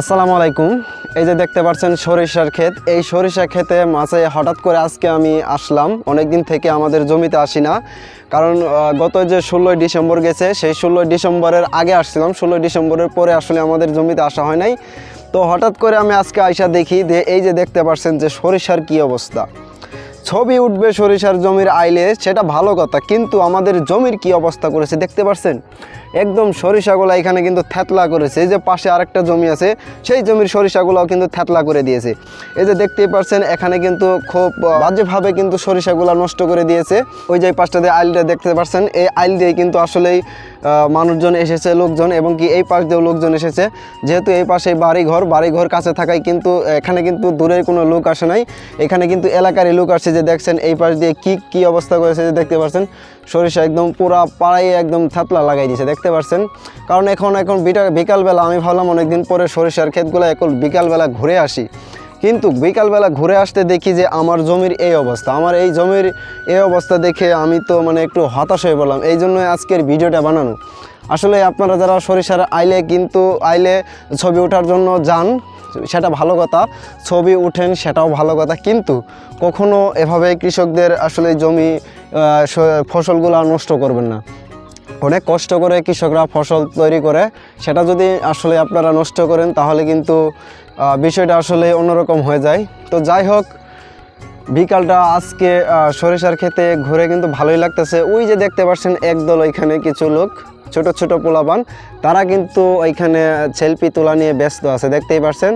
আসসালামু আলাইকুম। এই যে দেখতে পাচ্ছেন সরিষার ক্ষেত। এই সরিষা ক্ষেতে মাঝে হঠাৎ করে আজকে আমি আসলাম। অনেক দিন থেকে আমাদের জমিতে আসি না। কারণ গত যে ষোলোই ডিসেম্বর গেছে, সেই ষোলোই ডিসেম্বরের আগে আসছিলাম। ষোলোই ডিসেম্বরের পরে আসলে আমাদের জমিতে আসা হয় নাই। তো হঠাৎ করে আমি আজকে আইসা দেখি যে, এই যে দেখতে পাচ্ছেন যে সরিষার কী অবস্থা। ছবি উঠবে সরিষার জমির আইলে, সেটা ভালো কথা, কিন্তু আমাদের জমির কি অবস্থা করেছে দেখতে পাচ্ছেন? একদম সরিষাগুলো এখানে কিন্তু থ্যাতলা করেছে। এই যে পাশে আরেকটা জমি আছে, সেই জমির সরিষাগুলোও কিন্তু থ্যাতলা করে দিয়েছে। এই যে দেখতেই পাচ্ছেন এখানে কিন্তু খুব বাজেভাবে কিন্তু সরিষাগুলো নষ্ট করে দিয়েছে। ওই যে এই পাশটা দিয়ে আইলটা দেখতে পাচ্ছেন এই আইল দিয়ে কিন্তু আসলেই মানুষজন এসেছে, লোকজন এবং কি এই পাশ দিয়েও লোকজন এসেছে। যেহেতু এই পাশে বাড়ি ঘর বাড়ি ঘর কাছে থাকায় কিন্তু এখানে কিন্তু দূরের কোনো লোক আসে নাই। এখানে কিন্তু এলাকারই লোক আসছে যে দেখছেন এই পাশ দিয়ে কি কি অবস্থা করেছে যে দেখতে পাচ্ছেন সরিষা একদম পুরা পাড়ায় একদম থাতলা লাগাই দিয়েছে, দেখতে পাচ্ছেন কারণ এখন এখন বিকালবেলা আমি ভাবলাম অনেকদিন পরে সরিষার ক্ষেতগুলো এখন বিকালবেলা ঘুরে আসি। কিন্তু বিকালবেলা ঘুরে আসতে দেখি যে আমার জমির এই অবস্থা। আমার এই জমির এই অবস্থা দেখে আমি তো মানে একটু হতাশ হয়ে পড়লাম। এই জন্য আজকের ভিডিওটা বানানো। আসলে আপনারা যারা সরিষার আইলে কিন্তু আইলে ছবি ওঠার জন্য যান, সেটা ভালো কথা। ছবি উঠেন, সেটাও ভালো কথা। কিন্তু কখনো এভাবে কৃষকদের আসলে জমি ফসলগুলো নষ্ট করবেন না। অনেক কষ্ট করে কৃষকরা ফসল তৈরি করে। সেটা যদি আসলে আপনারা নষ্ট করেন, তাহলে কিন্তু বিষয়টা আসলে অন্যরকম হয়ে যায়। তো যাই হোক, বিকালটা আজকে সরিষার খেতে ঘুরে কিন্তু ভালোই লাগতেছে। ওই যে দেখতে পাচ্ছেন একদল ওইখানে কিছু লোক, ছোট ছোট পোলাপান। তারা কিন্তু ওইখানে সেলফি তোলা নিয়ে ব্যস্ত আছে, দেখতেই পাচ্ছেন।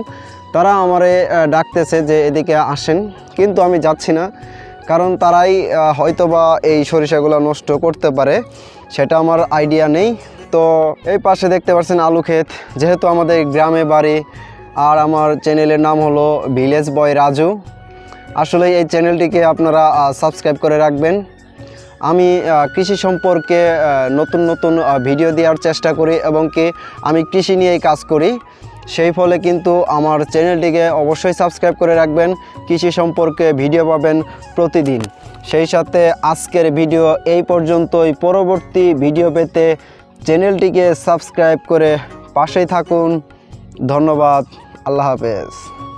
তারা আমারে ডাকতেছে যে এদিকে আসেন। কিন্তু আমি যাচ্ছি না। কারণ তারাই হয়তোবা এই সরিষাগুলো নষ্ট করতে পারে, সেটা আমার আইডিয়া নেই। তো এই পাশে দেখতে পাচ্ছেন আলু ক্ষেত। যেহেতু আমাদের গ্রামে বাড়ি, আর আমার চ্যানেলের নাম হলো ভিলেজ বয় রাজু আসলে এই চ্যানেলটিকে আপনারা সাবস্ক্রাইব করে রাখবেন। আমি কৃষি সম্পর্কে নতুন নতুন ভিডিও দেওয়ার চেষ্টা করি এবং কি আমি কৃষি নিয়েই কাজ করি। সেই ফলে কিন্তু আমার চ্যানেলটিকে অবশ্যই সাবস্ক্রাইব করে রাখবেন, কৃষি সম্পর্কে ভিডিও পাবেন প্রতিদিন। সেই সাথে আজকের ভিডিও এই পর্যন্তই। পরবর্তী ভিডিও পেতে চ্যানেলটিকে সাবস্ক্রাইব করে পাশেই থাকুন। ধন্যবাদ। আল্লাহ হাফেজ।